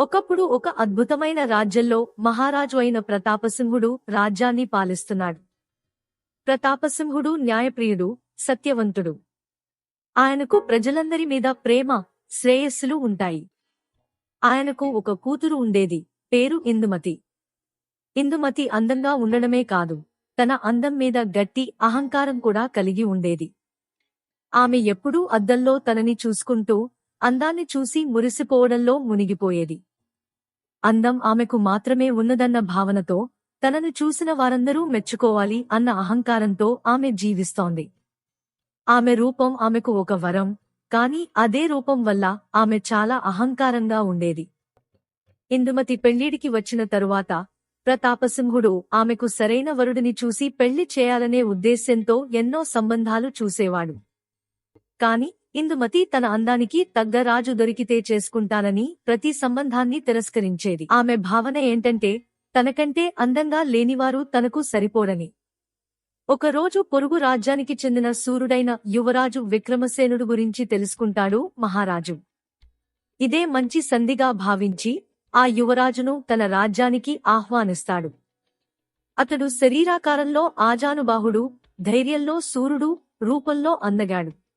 ఒకప్పుడు ఒక అద్భుతమైన రాజ్యంలో మహారాజు అయిన ప్రతాపసింహుడు రాజ్యాన్ని పాలిస్తున్నాడు. ప్రతాపసింహుడు న్యాయప్రియుడు సత్యవంతుడు. ఆయనకు ప్రజలందరి మీద ప్రేమ శ్రేయస్సులు ఉంటాయి. ఆయనకు ఒక కూతురు ఉండేది పేరు ఇందుమతి. ఇందుమతి అందంగా ఉండడమే కాదు తన అందం మీద గట్టి అహంకారం కూడా కలిగి ఉండేది. ఆమె ఎప్పుడూ అద్దంలో తనని చూసుకుంటూ అందాన్ని చూసి మురిసిపోవడంలో మునిగిపోయేది. అందం ఆమెకు మాత్రమే ఉన్నదన్న భావనతో తనను చూసిన వారందరూ మెచ్చుకోవాలి అన్న అహంకారంతో ఆమె జీవిస్తోంది. ఆమె రూపం ఆమెకు ఒక వరం కాని అదే రూపం వల్ల ఆమె చాలా అహంకారంగా ఉండేది. ఇందుమతి పెళ్ళిడికి వచ్చిన తరువాత ప్రతాపసింహుడు ఆమెకు సరైన వరుడిని చూసి పెళ్ళి చేయాలనే ఉద్దేశ్యంతో ఎన్నో సంబంధాలు చూసేవాడు. కాని ఇందుమతి తన అందానికి తగ్గ రాజు దొరికితే చేసుకుంటానని ప్రతి సంబంధాన్ని తిరస్కరించేది. ఆమె భావన ఏంటంటే తనకంటే అందంగా లేనివారు తనకు సరిపోరని. ఒకరోజు పొరుగు రాజ్యానికి చెందిన సూర్యుడైన యువరాజు విక్రమసేనుడు గురించి తెలుసుకుంటాడు మహారాజు. ఇదే మంచి సంధిగా భావించి ఆ యువరాజును తన రాజ్యానికి ఆహ్వానిస్తాడు. అతడు శరీరాకారంలో ఆజానుబాహుడు ధైర్యంలో సూర్యుడు రూపంలో అందగాడు.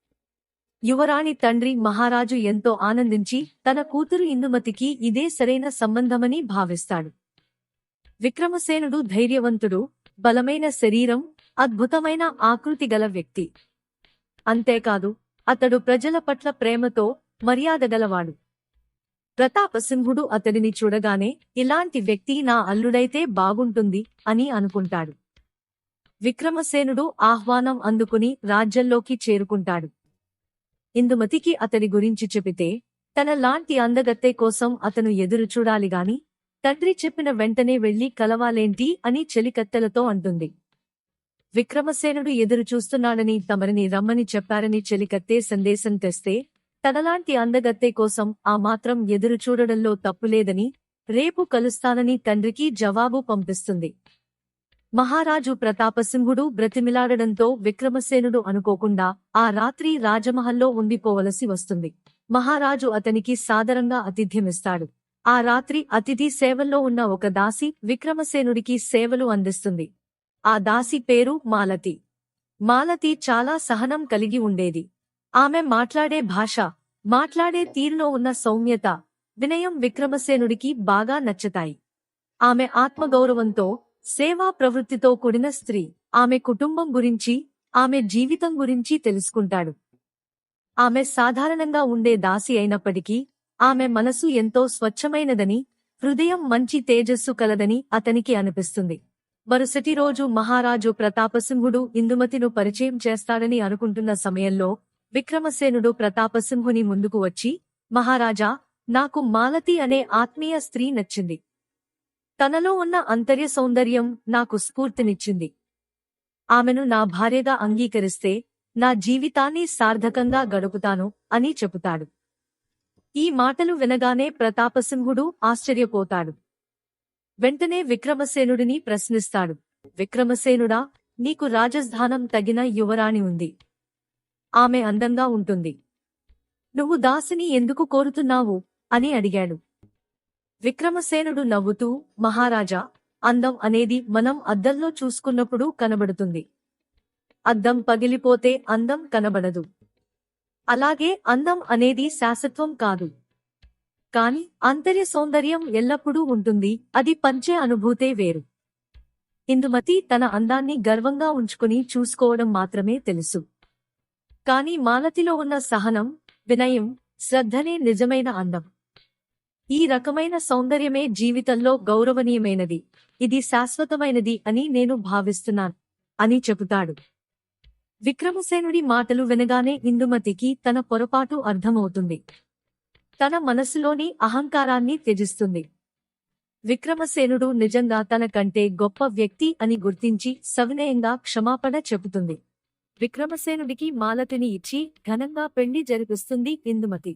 యువరాణి తండ్రి మహారాజు ఎంతో ఆనందించి తన కూతురు ఇందుమతికి ఇదే సరైన సంబంధమని భావిస్తాడు. విక్రమసేనుడు ధైర్యవంతుడు బలమైన శరీరం అద్భుతమైన ఆకృతి గల వ్యక్తి. అంతేకాదు అతడు ప్రజల పట్ల ప్రేమతో మర్యాద గలవాడు. ప్రతాపసింహుడు అతడిని చూడగానే ఇలాంటి వ్యక్తి నా అల్లుడైతే బాగుంటుంది అని అనుకుంటాడు. విక్రమసేనుడు ఆహ్వానం అందుకుని రాజ్యంలోకి చేరుకుంటాడు. ఇందుమతికి అతడి గురించి చెబితే తన లాంటి అందగత్తె కోసం అతను ఎదురు చూడాలిగాని తండ్రి చెప్పిన వెంటనే వెళ్ళి కలవాలేంటి అని చెలికత్తెలతో అంటుంది. విక్రమసేనుడు ఎదురు చూస్తున్నాడని తమరిని రమ్మని చెప్పారని చెలికత్తే సందేశం తెస్తే తనలాంటి అందగత్తె కోసం ఆ మాత్రం ఎదురు చూడడంలో తప్పులేదని రేపు కలుస్తానని తండ్రికి జవాబు పంపిస్తుంది. మహారాజు ప్రతాపసింహుడు బ్రతిమిలాడడంతో విక్రమసేనుడు అనుకోకుండా ఆ రాత్రి రాజమహల్లో ఉండిపోవలసి వస్తుంది. మహారాజు అతనికి సాదరంగా ఆతిథ్యమిస్తాడు ఆ రాత్రి అతిథి సేవల్లో ఉన్న ఒక దాసి విక్రమసేనుడికి సేవలు అందిస్తుంది. ఆ దాసి పేరు మాలతి. మాలతి చాలా సహనం కలిగి ఉండేది. ఆమె మాట్లాడే భాష మాట్లాడే తీరులో ఉన్న సౌమ్యత వినయం విక్రమసేనుడికి బాగా నచ్చుతాయి. ఆమె ఆత్మగౌరవంతో సేవా ప్రవృత్తితో కూడిన స్త్రీ. ఆమె కుటుంబం గురించి ఆమె జీవితం గురించి తెలుసుకుంటాడు. ఆమె సాధారణంగా ఉండే దాసి అయినప్పటికీ ఆమె మనసు ఎంతో స్వచ్ఛమైనదని హృదయం మంచి తేజస్సు కలదని అతనికి అనిపిస్తుంది. మరుసటి రోజు మహారాజు ప్రతాపసింహుడు ఇందుమతిను పరిచయం చేస్తాడని అనుకుంటున్న సమయంలో విక్రమసేనుడు ప్రతాపసింహుని ముందుకు వచ్చి మహారాజా నాకు మాలతి అనే ఆత్మీయ స్త్రీ నచ్చింది. తనలో ఉన్న అంతర్య సౌందర్యం నాకు స్ఫూర్తినిచ్చింది. ఆమెను నా భార్యగా అంగీకరిస్తే నా జీవితాన్ని సార్థకంగా గడుపుతాను అని చెబుతాడు. ఈ మాటలు వినగానే ప్రతాపసింహుడు ఆశ్చర్యపోతాడు. వెంటనే విక్రమసేనుడిని ప్రశ్నిస్తాడు. విక్రమసేనుడా నీకు రాజస్థానం తగిన యువరాణి ఉంది. ఆమె అందంగా ఉంటుంది. నువ్వు దాసిని ఎందుకు కోరుతున్నావు? అని అడిగాడు. విక్రమసేనుడు నవ్వుతూ మహారాజా అందం అనేది మనం అద్దంలో చూసుకున్నప్పుడు కనబడుతుంది. అద్దం పగిలిపోతే అందం కనబడదు. అలాగే అందం అనేది శాశ్వత్వం కాదు. కాని అంతర్య సౌందర్యం ఎల్లప్పుడూ ఉంటుంది అది పంచే అనుభూతే వేరు. ఇందుమతి తన అందాన్ని గర్వంగా ఉంచుకుని చూసుకోవడం మాత్రమే తెలుసు. కాని మాలతిలో ఉన్న సహనం వినయం శ్రద్ధనే నిజమైన అందం. ఈ రకమైన సౌందర్యమే జీవితంలో గౌరవనీయమైనది. ఇది శాశ్వతమైనది అని నేను భావిస్తున్నాను అని చెబుతాడు. విక్రమసేనుడి మాటలు వినగానే ఇందుమతికి తన పొరపాటు అర్థమవుతుంది. తన మనసులోని అహంకారాన్ని త్యజిస్తుంది. విక్రమసేనుడు నిజంగా తన కంటే గొప్ప వ్యక్తి అని గుర్తించి సవినయంగా క్షమాపణ చెబుతుంది. విక్రమసేనుడికి మాలతిని ఇచ్చి ఘనంగా పెళ్ళి జరిపిస్తుంది ఇందుమతి.